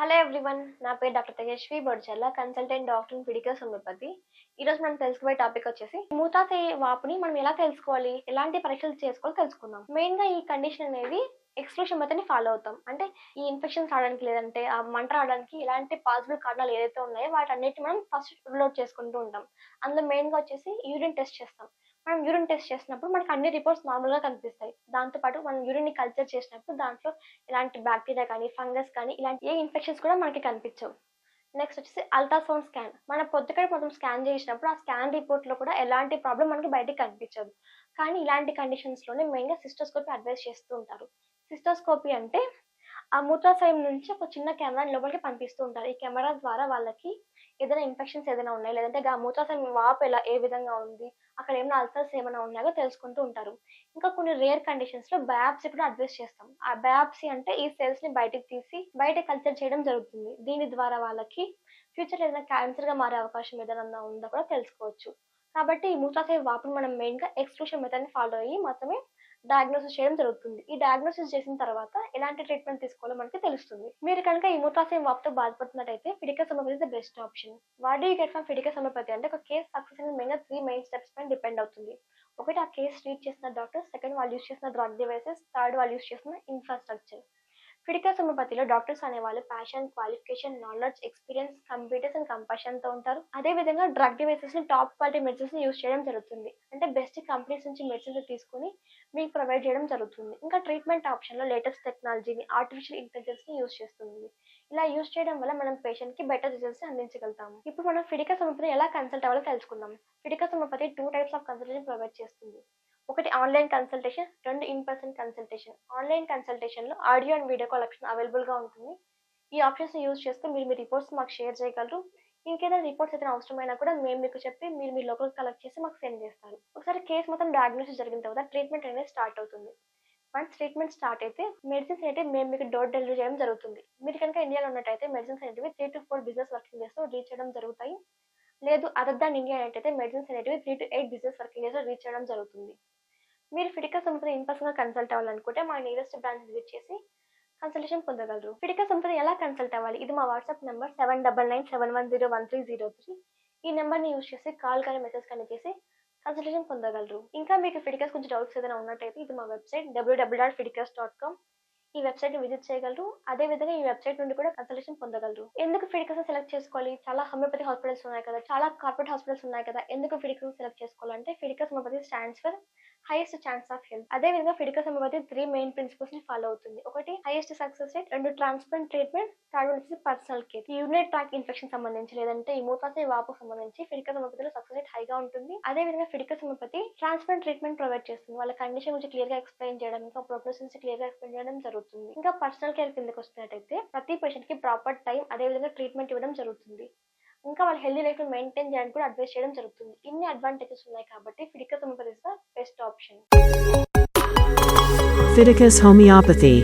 Hello everyone నా పేరు doctor Tejaswi Bodchalla consultant doctor పిడికల్ ఫిడికల్ హోమియోపతి ఈ రోజు మనం తెలుసుకోబోయే టాపిక్ వచ్చేసి మూతాశయ వాపుని మనం ఎలా తెలుసుకోవాలి? ఎలాంటి పరీక్షలు చేసుకోవాలో తెలుసుకుందాం. మెయిన్గా ఈ కండిషన్ అనేది ఎక్స్క్లూషన్ మెథడ్ని ఫాలో అవుతాం. అంటే ఈ ఇన్ఫెక్షన్స్ రావడానికి లేదంటే ఆ మంట రావడానికి ఎలాంటి పాసిబుల్ కారణాలు ఏదైతే ఉన్నాయో వాటి అన్నిటి మనం ఫస్ట్ రూల్ అవుట్ చేసుకుంటూ ఉంటాం. అందులో మెయిన్గా వచ్చేసి యూరిన్ టెస్ట్ చేస్తాం. మనం యూరిన్ టెస్ట్ చేసినప్పుడు మనకి అన్ని రిపోర్ట్స్ నార్మల్గా కనిపిస్తాయి. దాంతోపాటు మనం యూరిన్ని కల్చర్ చేసినప్పుడు దాంట్లో ఎలాంటి బ్యాక్టీరియా కానీ ఫంగస్ కానీ ఇలాంటి ఏ ఇన్ఫెక్షన్స్ కూడా మనకి కనిపించవు. నెక్స్ట్ వచ్చేసి అల్ట్రాసౌండ్ స్కాన్ మన పొద్దుకడ మొత్తం స్కాన్ చేసినప్పుడు ఆ స్కాన్ రిపోర్ట్లో కూడా ఎలాంటి ప్రాబ్లం మనకి బయటకు కనిపించదు. కానీ ఇలాంటి కండిషన్స్లోనే మెయిన్గా సిస్టోస్కోపీ అడ్వైస్ చేస్తూ ఉంటారు. సిస్టోస్కోపీ అంటే ఆ మూత్రాశయం నుంచి ఒక చిన్న కెమెరాని లోపలికి పంపిస్తూ ఉంటారు. ఈ కెమెరా ద్వారా వాళ్ళకి ఏదైనా ఇన్ఫెక్షన్స్ ఏదైనా ఉన్నాయి? లేదంటే ఆ మూత్రాశయం వాపు ఎలా ఏ విధంగా ఉంది? అక్కడ ఏమైనా అల్సర్స్ ఏమైనా ఉన్నాయో? తెలుసుకుంటూ ఉంటారు. ఇంకా కొన్ని రేర్ కండిషన్స్లో బయాప్సీ కూడా అడ్వైస్ చేస్తాం. ఆ బయాప్సీ అంటే ఈ సెల్స్ని బయటకు తీసి బయట కల్చర్ చేయడం జరుగుతుంది. దీని ద్వారా వాళ్ళకి ఫ్యూచర్ ఏదైనా క్యాన్సర్గా మారే అవకాశం ఏదైనా ఉందో కూడా తెలుసుకోవచ్చు. కాబట్టి ఈ మూత్రాశయ వాపును మనం మెయిన్గా ఎక్స్క్లూషన్ మెథడ్ని ఫాలో అయ్యి మాత్రమే డయాగ్నోసిస్ చేయడం జరుగుతుంది. ఈ డయాగ్నోసిస్ చేసిన తర్వాత ఎలాంటి ట్రీట్మెంట్ తీసుకోవాలో మనకి తెలుస్తుంది. మీరు కనుక ఈ మూత్రాశయం వాపుతో బాధపడుతున్నట్టయితే Fiticus homeopathy is the best option what you get from Fiticus homeopathy అంటే ఒక కేస్ సక్సెస్ అనేది మెయిన్గా త్రీ మెయిన్ స్టెప్స్ పైన డిపెండ్ అవుతుంది. ఒకటి ఆ కేస్ ట్రీట్ చేసిన డాక్టర్ సెకండ్ వాళ్ళు యూస్ చేసిన డ్రగ్ డివైసెస్ థర్డ్ వాళ్ళు యూస్ చేసిన ఇన్ఫ్రాస్ట్రక్చర్ ఫిడికస్ సమపతిలో డాక్టర్స్ అనేవాళ్ళు passion qualification knowledge experience computers and కంపాషన్తో ఉంటారు. అదే విధంగా డ్రగ్ డివైసెస్ని టాప్ క్వాలిటీ మెడిసిన్స్ని యూస్ చేయడం జరుగుతుంది. అంటే బెస్ట్ కంపెనీస్ నుంచి మెడిసిన్స్ తీసుకుని మీకు ప్రొవైడ్ చేయడం జరుగుతుంది. ఇంకా ట్రీట్మెంట్ ఆప్షన్లో లేటెస్ట్ టెక్నాలజీని ఆర్టిఫిషియల్ ఇంటెలిజెన్స్ని యూస్ చేస్తుంది. ఇలా యూస్ చేయడం వల్ల మనం పేషెంట్కి బెటర్ రిజల్ట్స్ అందించగలుగుతాము. ఇప్పుడు మనం ఫిడికా సమపతిని ఎలా కన్సల్ట్ అవ్వాలో తెలుసుకుందాం. ఫిడికా సమపతి two types of consultation provide చేస్తుంది. ఒకటి ఆన్లైన్ కన్సల్టేషన్ రెండు in person consultation online కన్సల్టేషన్లో audio and video call option అవైలబుల్గా ఉంటుంది. ఈ ఆప్షన్స్ యూజ్ చేస్తూ మీరు మీ రిపోర్ట్స్ మాకు షేర్ చేయగలరు. ఇంకేదైనా రిపోర్ట్స్ ఏదైనా అవసరమైనా కూడా మేము మీకు చెప్పి మీరు మీ లోకల్ కలెక్ట్ చేసి మాకు సెండ్ చేస్తారు. ఒకసారి కేసు మొత్తం డయాగ్నోసిస్ జరిగిన తర్వాత ట్రీట్మెంట్ అనేది స్టార్ట్ అవుతుంది. వన్స్ ట్రీట్మెంట్ స్టార్ట్ అయితే మెడిసిన్స్ అయితే మేము మీకు డోర్ డెలివరీ చేయడం జరుగుతుంది. మీరు కనుక ఇండియాలో ఉన్నట్టయితే మెడిసిన్స్ అనేవి three to four business working డేస్లో రీచ్ చేయడం జరుగుతాయి. లేదు అదర్ దాన్ ఇండియా అయితే మెడిసిన్స్ అనేటివి three to eight business working డేస్లో రీచ్ చేయడం జరుగుతుంది. మీరు ఫిడికా సంపద ఇన్ పర్సన్గా కన్సల్ట్ అవ్వాలనుకుంటే మా నియరెస్ట్ బ్రాంచ్ విజిట్ చేసి కన్సల్టేషన్ పొందగలరు. ఫిడికస్ సంపద ఎలా కన్సల్ట్ అవ్వాలి? ఇది మా WhatsApp number seven double nine seven one zero one three zero three ఈ నెంబర్ని యూస్ చేసి కాల్ కానీ మెసేజ్ కానీ చేసి కన్సల్టేషన్ పొందగలరు. ఇంకా మీకు ఫిడికస్ గురించి డౌట్స్ ఏదైనా ఉన్నట్టయితే ఇది మా వెబ్సైట్ డబ్ల్యూడబ్ల్యూ డాట్ ఫిడికస్ డాట్ కామ్ ఈ వెబ్సైట్ని విజిట్ చేయగలరు. అదే విధంగా ఈ వెబ్సైట్ నుండి కూడా కన్సల్టేషన్ పొందగలరు. ఎందుకు ఫిడికస్ సెలెక్ట్ చేసుకోవాలి? చాలా హోమియోపతి హాస్పిటల్స్ ఉన్నాయి కదా. చాలా కార్పొరేట్ హాస్పిటల్స్ ఉన్నాయి కదా. ఎందుకు ఫిడికస్ సెలెక్ట్ చేసుకోవాలంటే Fiticus homeopathy stands for highest chance of health అదే విధంగా ఫిడికస్ హోమియోపతి త్రీ మెయిన్ ప్రిన్సిపల్స్ని ఫాలో అవుతుంది. ఒకటి హైయెస్ట్ సక్సెస్ రేట్ రెండు ట్రాన్స్ప్లాంట్ ట్రీట్మెంట్ థర్డ్ వచ్చేసి పర్సనల్ కేర్ ఈ యూనిట్ ట్రాక్ ఇన్ఫెక్షన్ సంబంధించి లేదంటే ఈ మూతాశయ వాపు సంబంధించి ఫిడికస్ హోమియోపతిలో సక్సెస్ రేట్ హైగా ఉంటుంది. అదే విధంగా Fiticus homeopathy transplant treatment provide చేస్తుంది. వాళ్ళ కండిషన్ గురించి క్లియర్గా ఎక్స్ప్లెయిన్ చేయడం ఇంకా ప్రొగ్నోసిస్ క్లియర్గా ఎక్స్ప్లెయిన్ చేయడం జరుగుతుంది. ఇంకా పర్సనల్ కేర్ కిందకి వస్తున్నట్టయితే ప్రతి పేషెంట్కి ప్రాపర్ టైం అదే విధంగా ట్రీట్మెంట్ ఇవ్వడం జరుగుతుంది. ఇంకా వాళ్ళ హెల్దీ లైఫ్ మెయింటైన్ చేయడానికి కూడా అడ్వైస్ చేయడం జరుగుతుంది. ఇన్ని అడ్వాంటేజెస్ ఉన్నాయి కాబట్టి Fiticus homeopathy is the best option Fiticus Homeopathy